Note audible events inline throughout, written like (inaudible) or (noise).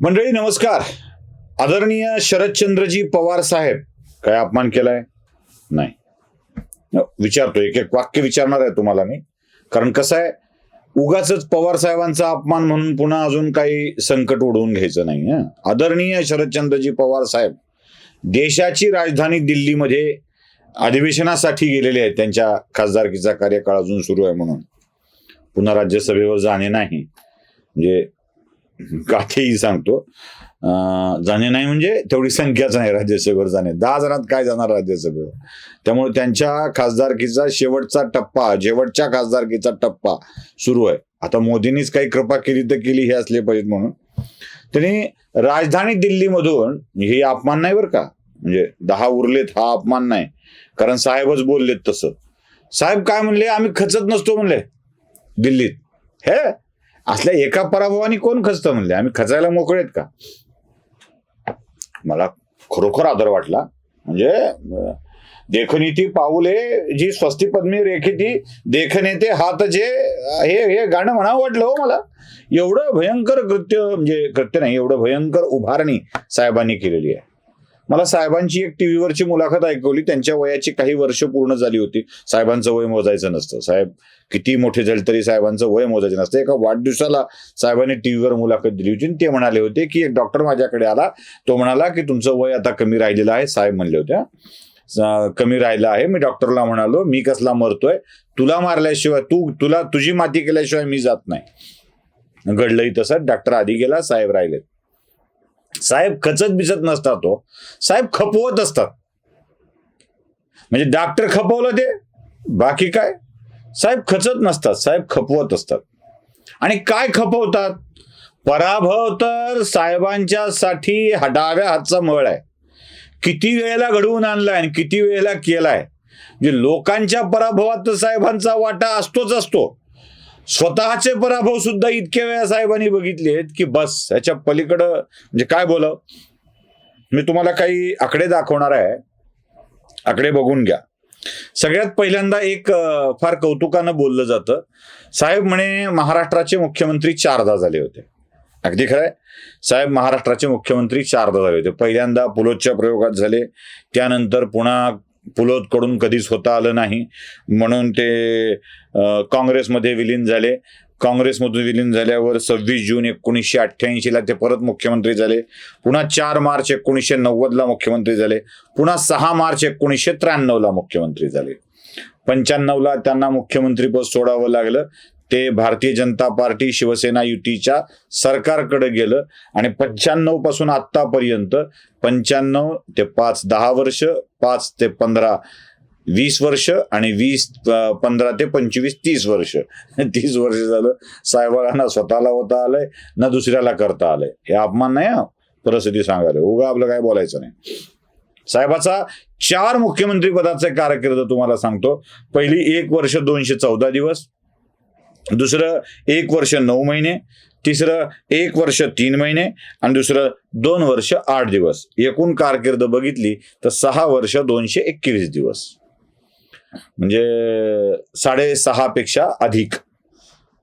मंडळी नमस्कार. आदरणीय शरदचंद्रजी पवार साहेब काय अपमान केलाय? नाही. विचारतो एक एक वाक्य विचारणार आहे तुम्हाला मी. कारण कसं आहे उगाच पवार साहेबांचा अपमान म्हणून पुन्हा अजून काही संकट ओढवून घ्यायचं नाही आदरणीय शरदचंद्रजी पवार साहेब देशाची राजधानी दिल्लीमध्ये अधिवेशनासाठी गेलेले आहेत. त्यांच्या खासदारकीचा कार्यकाळ अजून सुरू आहे म्हणून. पुन्हा राज्यसभेवर जाणे नाही. म्हणजे (laughs) काठेही सांगतो. जाणे नाही म्हणजे तेवढी संख्याच नाही राज्यसभेवर जाणे. दहा जणात काय जाणार राज्यसभेवर? त्यामुळे त्यांच्या खासदारकीचा शेवटचा टप्पा शेवटच्या खासदारकीचा टप्पा सुरू आहे. आता मोदींनीच काही कृपा केली तर केली हे असले पाहिजेत म्हणून. त्यांनी राजधानी दिल्लीमधून हे अपमान नाही बरं का? म्हणजे दहा उरलेत हा अपमान नाही. कारण साहेबच बोललेत तसं. साहेब काय म्हणले? आम्ही खचत नसतो म्हणले दिल्लीत. हे? असल्या एका पराभवाने कोण खचतं म्हणले? आम्ही खचायला मोकळेत का? मला खरोखर आदर वाटला. म्हणजे देखणी ती पाऊले जी स्वस्ती पद्मी देखने ते हात जे हे हे गाणं म्हणावं वाटलं हो मला. एवढं भयंकर कृत्य म्हणजे कृत्य नाही एवढं भयंकर उभारणी साहेबांनी केलेली आहे. मला साहेबांची एक टीव्हीवरची मुलाखत ऐकवली. त्यांच्या वयाची काही वर्ष पूर्ण झाली होती. साहेबांचं वय मोजायचं नसतं. साहेब किती मोठे झाले तरी साहेबांचं वय मोजायचं नसतं. एका वाढदिवसाला साहेबांनी टीव्हीवर मुलाखत दिली होती ते म्हणाले होते की एक डॉक्टर माझ्याकडे आला. तो म्हणाला की तुमचं वय आता कमी राहिलेलं आहे साहेब म्हणले होते कमी राहिलं आहे. मी डॉक्टरला म्हणालो मी कसला मरतोय? तुला मारल्याशिवाय तू तुला तुझी माती केल्याशिवाय मी जात नाही. घडलंही तसं डॉक्टर आधी गेला साहेब राहिलेत. साहेब खचत बिचत नसतात तो. साहेब खपवत असतात. म्हणजे डॉक्टर खपवलं ते बाकी काय? साहेब खचत नसतात साहेब खपवत असतात. आणि काय खपवतात? पराभव तर साहेबांच्या साठी डाव्या हातचा मळ आहे. किती वेळेला घडवून आणलाय आणि किती वेळेला केलाय? म्हणजे लोकांच्या पराभवात तर साहेबांचा वाटा असतोच असतो. स्वतःचे पराभव सुद्धा इतक्या वेळा साहेबांनी बघितलेत की बस याच्या पलीकडं म्हणजे काय बोलाव? मी तुम्हाला काही आकडे दाखवणार आहे. आकडे बघून घ्या. सगळ्यात पहिल्यांदा एक फार कौतुकानं बोललं जातं. साहेब म्हणे महाराष्ट्राचे मुख्यमंत्री चारदा झाले होते. अगदी खरंय. साहेब महाराष्ट्राचे मुख्यमंत्री चारदा झाले होते. पहिल्यांदा पुलोच्या प्रयोगात झाले. त्यानंतर पुन्हा पुलोदकडून कधीच होता आलं नाही. म्हणून ते काँग्रेसमध्ये विलीन झाले. काँग्रेसमधून विलीन झाल्यावर सव्वीस जून एकोणीसशे अठ्ठ्याऐंशीला ते परत मुख्यमंत्री झाले. पुन्हा चार मार्च एकोणीसशे नव्वदला मुख्यमंत्री झाले. पुन्हा सहा मार्च एकोणीसशे त्र्याण्णवला मुख्यमंत्री झाले. पंच्याण्णवला त्यांना मुख्यमंत्रीपद सोडावं लागलं. ते भारतीय जनता पार्टी शिवसेना युतीच्या सरकारकडे गेलं आणि पंच्याण्णवपासून आत्तापर्यंत पंच्याण्णव ते पाच दहा वर्ष पाच ते पंधरा वीस वर्ष आणि वीस पंधरा ते पंचवीस तीस वर्ष. (laughs) तीस वर्ष झालं साहेबांना ना स्वतःला होता आलंय ना दुसऱ्याला करता आलंय. हे अपमान नाही हा. परिस्थिती सांगायला. उगा आपलं काय बोलायचं नाही. साहेबाचा चार मुख्यमंत्री पदाचा कारकीर्द तुम्हाला सांगतो. पहिली एक वर्ष दोनशे चौदा दिवस दुसरं एक वर्ष नऊ महिने तिसरं एक वर्ष तीन महिने आणि दुसरं दोन वर्ष आठ दिवस. एकूण कारकीर्द बघितली तर सहा वर्ष दोनशे एकवीस दिवस. म्हणजे साडेसहा पेक्षा अधिक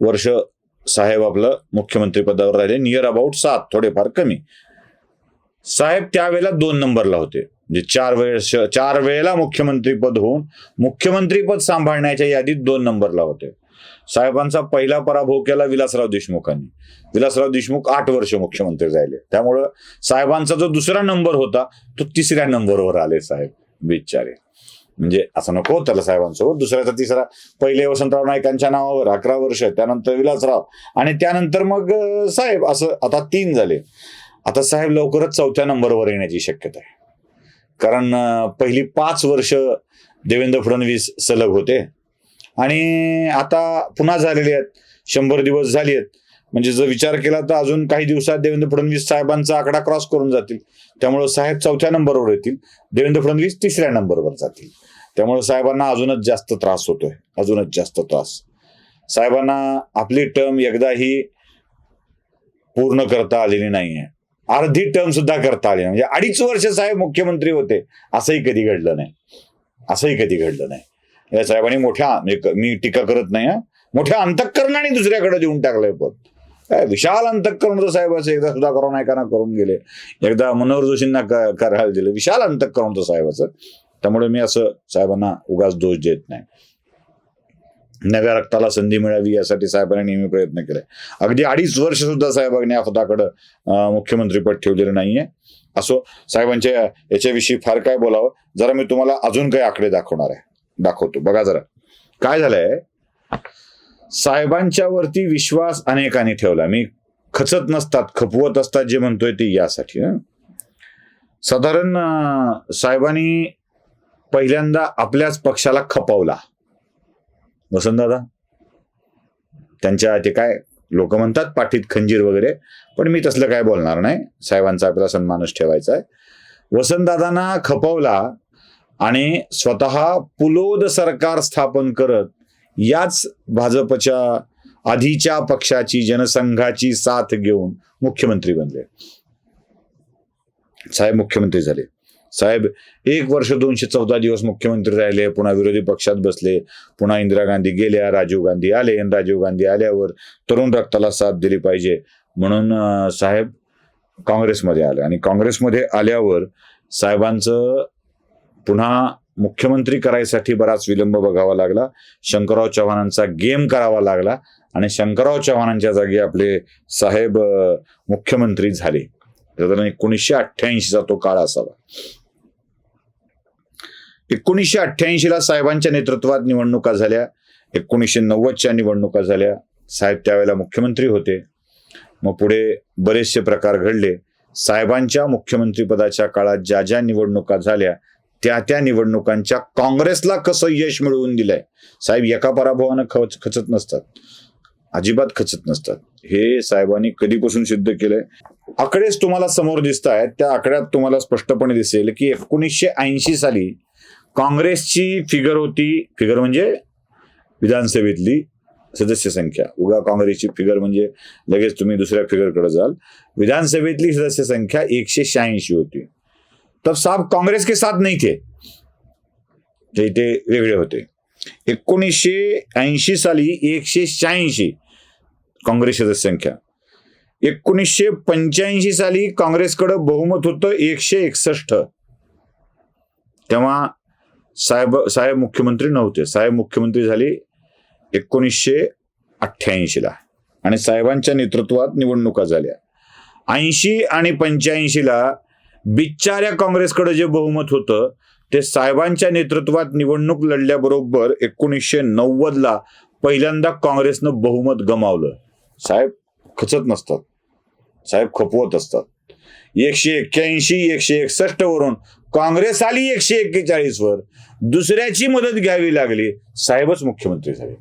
वर्ष साहेब आपलं मुख्यमंत्री पदावर राहिले. नियर अबाउट सात थोडेफार कमी. साहेब त्यावेळेला दोन नंबरला होते. म्हणजे चार वेळेस चार वेळेला मुख्यमंत्रीपद होऊन मुख्यमंत्रीपद सांभाळण्याच्या यादीत दोन नंबरला होते. साहेबांचा पहिला पराभव केला विलासराव देशमुखांनी. विलासराव देशमुख आठ वर्ष मुख्यमंत्री राहिले. त्यामुळं साहेबांचा जो दुसरा नंबर होता तो तिसऱ्या नंबरवर आले साहेब बिचारे. म्हणजे असं नको त्याला साहेबांसोबत. दुसऱ्याचा तिसरा पहिले वसंतराव नाईकांच्या नावावर अकरा वर्ष त्यानंतर विलासराव. आणि त्यानंतर मग साहेब असं आता तीन झाले. आता साहेब लवकरच चौथ्या नंबरवर येण्याची शक्यता आहे. कारण पहिली पाच वर्ष देवेंद्र फडणवीस सलग होते. आणि आता पुन्हा झालेले आहेत. शंभर दिवस झाले आहेत. म्हणजे जर विचार केला तर अजून काही दिवसात देवेंद्र फडणवीस साहेबांचा आकडा क्रॉस करून जातील. त्यामुळे साहेब चौथ्या नंबरवर येतील. देवेंद्र फडणवीस तिसऱ्या नंबरवर जातील. त्यामुळे साहेबांना अजूनच जास्त त्रास होतोय. अजूनच जास्त त्रास. साहेबांना आपली टर्म एकदाही पूर्ण करता आलेली नाहीये. अर्धी टर्म सुद्धा करता आली म्हणजे अडीच वर्ष साहेब मुख्यमंत्री होते. असंही कधी घडलं नाही. असंही कधी घडलं नाही. या साहेबांनी मोठ्या म्हणजे मी टीका करत नाही मोठ्या अंतःकरणाने दुसऱ्याकडे देऊन टाकलंय पद. काय विशाल अंतःकरण होतं साहेबाचं एकदा सुद्धा नायकांना करून गेले. एकदा मनोहर जोशींना करायला दिलं. विशाल अंतःकरण होतं साहेबाचं त्यामुळे मी असं साहेबांना उगाच दोष देत नाही. नव्या रक्ताला संधी मिळावी यासाठी साहेबांनी नेहमी प्रयत्न केले. अगदी अडीच वर्ष सुद्धा साहेबांनी या अं, मुख्यमंत्रीपद ठेवलेलं नाहीये. असो साहेबांच्या याच्याविषयी फार काय बोलावं? जरा मी तुम्हाला अजून काही आकडे दाखवणार आहे. दाखवतो. बघा जरा. काय झालंय? साहेबांच्या वरती विश्वास अनेकांनी ठेवला. मी खचत नसतात खपवत असतात जे म्हणतोय ते यासाठी साधारण साहेबांनी पहिल्यांदा आपल्याच पक्षाला खपवला. वसंतदादा? त्यांच्या ते काय लोक म्हणतात पाठीत खंजीर वगैरे पण मी तसलं काय बोलणार नाही. साहेबांचा आपला सन्मानच ठेवायचा आहे वसंतदादांना खपवला आणि स्वतः पुलोद सरकार स्थापन करत याच भाजपच्या आधीच्या पक्षाची जनसंघाची साथ घेऊन मुख्यमंत्री बनले. साहेब मुख्यमंत्री झाले. साहेब एक वर्ष दोनशे चौदा दिवस मुख्यमंत्री राहिले पुन्हा विरोधी पक्षात बसले पुन्हा इंदिरा गांधी गेल्या राजीव गांधी आले आणि राजीव गांधी आल्यावर तरुण रक्ताला साथ दिली पाहिजे म्हणून साहेब काँग्रेसमध्ये आले. आणि काँग्रेसमध्ये आल्यावर साहेबांचं पुन्हा मुख्यमंत्री करायसाठी बराच विलंब बघावा लागला. शंकरराव चव्हाणांचा गेम करावा लागला आणि शंकरराव चव्हाणांच्या जागी आपले साहेब मुख्यमंत्री झाले. साधारण एकोणीसशे अठ्ठ्याऐंशीचा तो काळ असावा. एकोणीसशे अठ्ठ्याऐंशीला साहेबांच्या नेतृत्वात निवडणुका झाल्या. एकोणीसशे नव्वदच्या निवडणुका झाल्या. साहेब त्यावेळेला मुख्यमंत्री होते. मग पुढे बरेचसे प्रकार घडले. साहेबांच्या मुख्यमंत्रीपदाच्या काळात ज्या ज्या निवडणुका झाल्या त्या त्या निवडणुकांच्या काँग्रेसला कसं यश मिळवून दिलंय? साहेब एका पराभवानं खच खचत नसतात. अजिबात खचत नसतात. हे साहेबांनी कधीपासून सिद्ध केलंय? आकडेच तुम्हाला समोर दिसत आहेत त्या आकड्यात तुम्हाला स्पष्टपणे दिसेल की एकोणीसशे ऐंशी साली काँग्रेसची फिगर होती फिगर म्हणजे विधानसभेतली सदस्य संख्या. उगा काँग्रेसची फिगर म्हणजे लगेच तुम्ही दुसऱ्या फिगरकडे जाल. विधानसभेतली सदस्य संख्या एकशे शहाऐंशी होती. तब साहब काँग्रेस के साथ नाही थे। ते ते वेगळे होते। एकोणीसशे ऐंशी साली एकशे शहाऐंशी काँग्रेस सदस्य संख्या एकोणीसशे पंच्याऐंशी साली काँग्रेसकडं बहुमत होतं एकशे एकसष्ट। तेव्हा साहेब साहेब मुख्यमंत्री नव्हते। साहेब मुख्यमंत्री झाले एकोणीसशे अठ्ठ्याऐंशीला आणि साहेबांच्या नेतृत्वात निवडणुका झाल्या। ऐंशी आणि पंच्याऐंशीला बिच्चाऱ्या काँग्रेसकडे जे बहुमत होतं ते साहेबांच्या नेतृत्वात निवडणूक लढल्याबरोबर एकोणीसशे नव्वदला पहिल्यांदा काँग्रेसनं बहुमत गमावलं. साहेब खचत नसतात. साहेब खपवत असतात. एकशे एक्क्याऐंशी एकशे एकसष्ट वरून काँग्रेस आली एकशे एक्केचाळीस वर दुसऱ्याची मदत घ्यावी लागली. साहेबच मुख्यमंत्री झाले.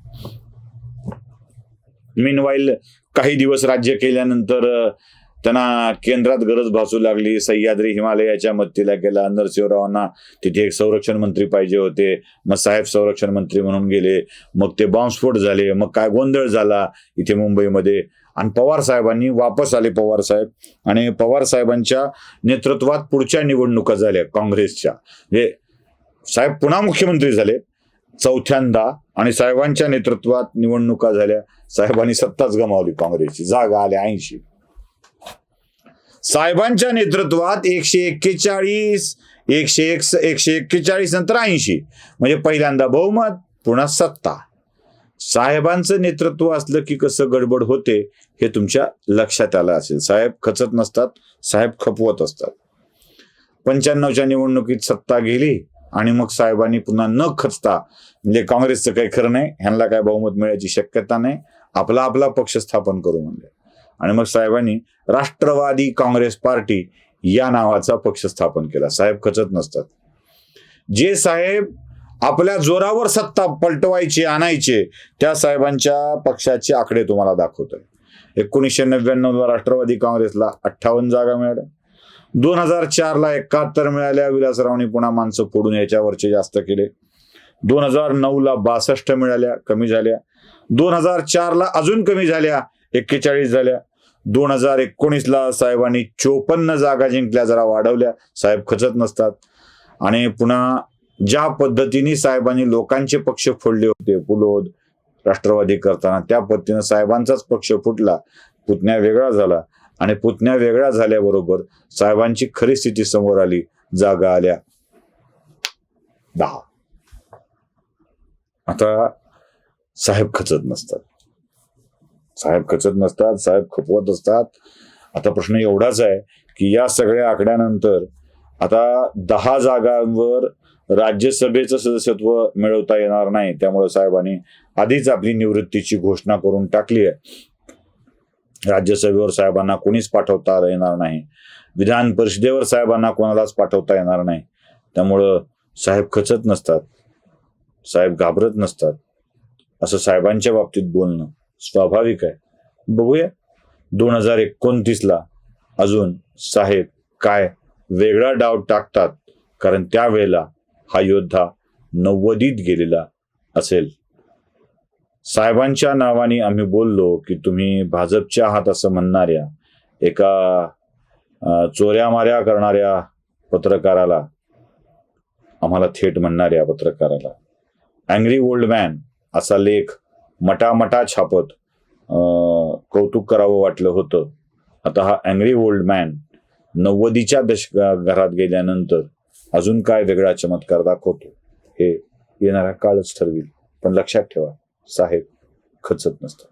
मीनवाईल काही दिवस राज्य केल्यानंतर त्यांना केंद्रात गरज भासू लागली. सह्याद्री हिमालयाच्या मदतीला गेला. नरसिंहरावांना तिथे एक संरक्षण मंत्री पाहिजे होते. मग साहेब संरक्षण मंत्री म्हणून गेले. मग ते बॉम्बस्फोट झाले. मग काय गोंधळ झाला इथे मुंबईमध्ये? आणि पवार साहेबांनी वापस आले पवार साहेब. आणि पवार साहेबांच्या नेतृत्वात पुढच्या निवडणुका झाल्या काँग्रेसच्या. म्हणजे साहेब पुन्हा मुख्यमंत्री झाले. चौथ्यांदा आणि साहेबांच्या नेतृत्वात निवडणुका झाल्या. साहेबांनी सत्ताच गमावली काँग्रेसची. जागा आल्या ऐंशी. साहेबांच्या नेतृत्वात एकशे एक्केचाळीस एकशे एक एकशे एक्केचाळीस नंतर ऐंशी. म्हणजे पहिल्यांदा बहुमत पुन्हा सत्ता. साहेबांचं नेतृत्व असलं की कसं गडबड होते हे तुमच्या लक्षात आलं असेल. साहेब खचत नसतात साहेब खपवत असतात. पंच्याण्णवच्या निवडणुकीत सत्ता गेली आणि मग साहेबांनी पुन्हा न खचता म्हणजे काँग्रेसचं काही खरं नाही ह्यांना काय बहुमत मिळायची शक्यता नाही आपला आपला पक्ष स्थापन करू म्हणले. आणि मग साहेबांनी राष्ट्रवादी काँग्रेस पार्टी या नावाचा पक्ष स्थापन केला. साहेब खचत नसतात. जे साहेब आपल्या जोरावर सत्ता पलटवायची आणायचे त्या साहेबांच्या पक्षाचे आकडे तुम्हाला दाखवतोय. एकोणीसशे नव्याण्णवला राष्ट्रवादी काँग्रेसला अठ्ठावन्न जागा मिळाल्या. दोन हजार चारला एकाहत्तर मिळाल्या. विलासरावनी पुन्हा माणसं फोडून याच्यावरचे जास्त केले. दोन हजार नऊला बासष्ट मिळाल्या कमी झाल्या. दोन हजार चारला अजून कमी झाल्या. एक्केचाळीस झाल्या. दोन हजार एकोणीसला साहेबांनी चोपन्न जागा जिंकल्या जरा वाढवल्या. साहेब खचत नसतात. आणि पुन्हा ज्या पद्धतीने साहेबांनी लोकांचे पक्ष फोडले होते पुलोद राष्ट्रवादी करताना त्या पद्धतीनं साहेबांचाच पक्ष फुटला. पुतण्या वेगळा झाला. आणि पुतण्या वेगळा झाल्याबरोबर साहेबांची खरी स्थिती समोर आली. जागा आल्या. दहा. आता साहेब खचत नसतात. साहेब खचत नसतात साहेब खपवत असतात. आता प्रश्न एवढाच आहे की या सगळ्या आकड्यानंतर आता दहा जागांवर राज्यसभेचं सदस्यत्व मिळवता येणार नाही. त्यामुळे साहेबांनी आधीच आपली निवृत्तीची घोषणा करून टाकली आहे. राज्यसभेवर साहेबांना कोणीच पाठवता येणार नाही. विधान परिषदेवर साहेबांना कोणालाच पाठवता येणार नाही. त्यामुळं साहेब खचत नसतात. साहेब घाबरत नसतात. असं साहेबांच्या बाबतीत बोलणं. स्वाभाविक आहे. बघूया दोन हजार एकोणतीसला अजून साहेब काय वेगळा डाव टाकतात कारण त्यावेळेला हा योद्धा नव्वदीत गेलेला असेल. साहेबांच्या नावाने आम्ही बोललो की तुम्ही भाजपच्या हात असं म्हणणाऱ्या एका चोऱ्या माऱ्या करणाऱ्या पत्रकाराला आम्हाला थेट म्हणणाऱ्या पत्रकाराला अँग्री ओल्ड मॅन असा लेख मटामटा छापत कौतुक करावं वाटलं होतं. आता हा अँग्री ओल्ड मॅन नव्वदीच्या दशक घरात गेल्यानंतर अजून काय वेगळा चमत्कार दाखवतो हे येणारा काळच ठरवी पण लक्षात ठेवा साहेब खचत नसतात.